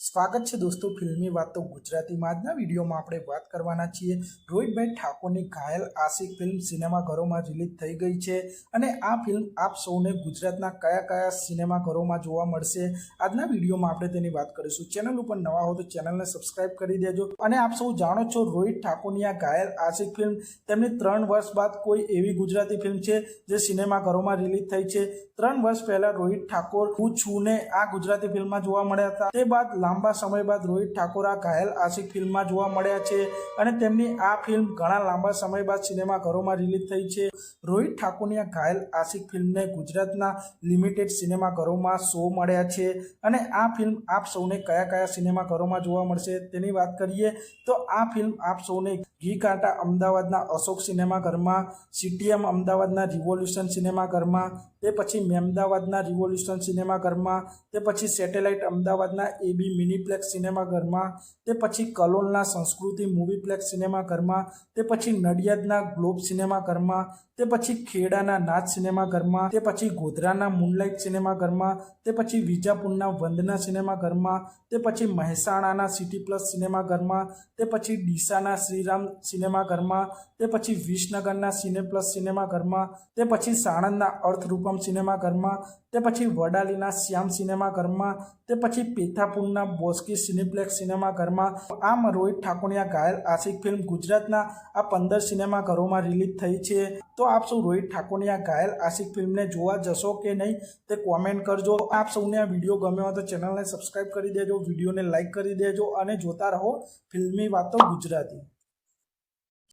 સ્વાગત છે દોસ્તો ફિલ્મી વાતો ગુજરાતીમાં. આજના વિડીયોમાં આપણે વાત કરવાના છીએ રોહિતભાઈ ઠાકોરની ઘાયલ આશિક ફિલ્મ સિનેમાઘરોમાં રિલીઝ થઈ ગઈ છે અને આ ફિલ્મ આપ સૌને ગુજરાતના કયા કયા સિનેમાઘરોમાં જોવા મળશે આજના વિડીયોમાં આપણે તેની વાત કરીશું. ચેનલ ઉપર નવા હો તો ચેનલને સબસ્ક્રાઇબ કરી દેજો અને આપ સૌ જાણો છો રોહિત ઠાકોરની આ ઘાયલ આશિક ફિલ્મ તેમની ત્રણ વર્ષ બાદ કોઈ એવી ગુજરાતી ફિલ્મ છે જે સિનેમાઘરોમાં રિલીઝ થઈ છે. ત્રણ વર્ષ પહેલાં રોહિત ઠાકોર હું છું ને આ ગુજરાતી ફિલ્મમાં જોવા મળ્યા હતા. તે બાદ લાંબા સમય બાદ રોહિત ઠાકોર આ ઘાયલ આશિક ફિલ્મમાં જોવા મળ્યા છે અને તેમની આ ફિલ્મ ઘણા લાંબા સમય બાદ સિનેમાઘરોમાં રિલીઝ થઈ છે. રોહિત ઠાકોરની આ ઘાયલ આશિક ફિલ્મને ગુજરાતના લિમિટેડ સિનેમાઘરોમાં શો મળ્યા છે અને આ ફિલ્મ આપ સૌને કયા કયા સિનેમાઘરોમાં જોવા મળશે તેની વાત કરીએ તો આ ફિલ્મ આપ સૌને ઘી કાંટા અમદાવાદના અશોક સિનેમાઘરમાં સીટીએમ અમદાવાદના રિવોલ્યુશન સિનેમાઘરમાં તે પછી મેમદાવાદના રિવોલ્યુશન સિનેમાઘરમાં તે પછી સેટેલાઇટ અમદાવાદના એબી મિનીપ્લેક્સ સિનેમાઘરમાં તે પછી કલોલના સંસ્કૃતિ મૂવીપ્લેક્સ સિનેમાઘરમાં તે પછી નડિયાદના ગ્લોબ સિનેમાઘરમાં તે પછી ખેડાના નાથ સિનેમાઘરમાં તે પછી ગોધરાના મૂનલાઇટ સિનેમાઘરમાં તે પછી વિજાપુરના વંદના સિનેમાઘરમાં તે પછી મહેસાણાના સિટી પ્લસ સિનેમાઘરમાં તે પછી ડીસાના શ્રીરામ સિનેમાઘરમાં તે પછી વિસનગરના સિનેપ્લસ સિનેમાઘરમાં તે પછી સાણંદના અર્થરૂપમ સિનેમાઘરમાં તે પછી વડાલીના શ્યામ સિનેમાઘરમાં તે પછી પેથાપુરના બોસ્કી સિનેપ્લેક્સ સિનેમાઘરમાં આમ રોહિત ઠાકોરની ઘાયલ આશિક ફિલ્મ ગુજરાતના આ પંદર સિનેમાઘરોમાં રિલીઝ થઈ છે. તો આપ સૌ રોહિત ઠાકોરની આ ઘાયલ આશિક ફિલ્મને જોવા જશો કે નહીં તે કોમેન્ટ કરજો. આપ સૌને આ વીડિયો ગમ્યો હોય તો ચેનલને સબસ્ક્રાઈબ કરી દેજો, વિડીયોને લાઇક કરી દેજો અને જોતા રહો ફિલ્મી વાતો ગુજરાતી.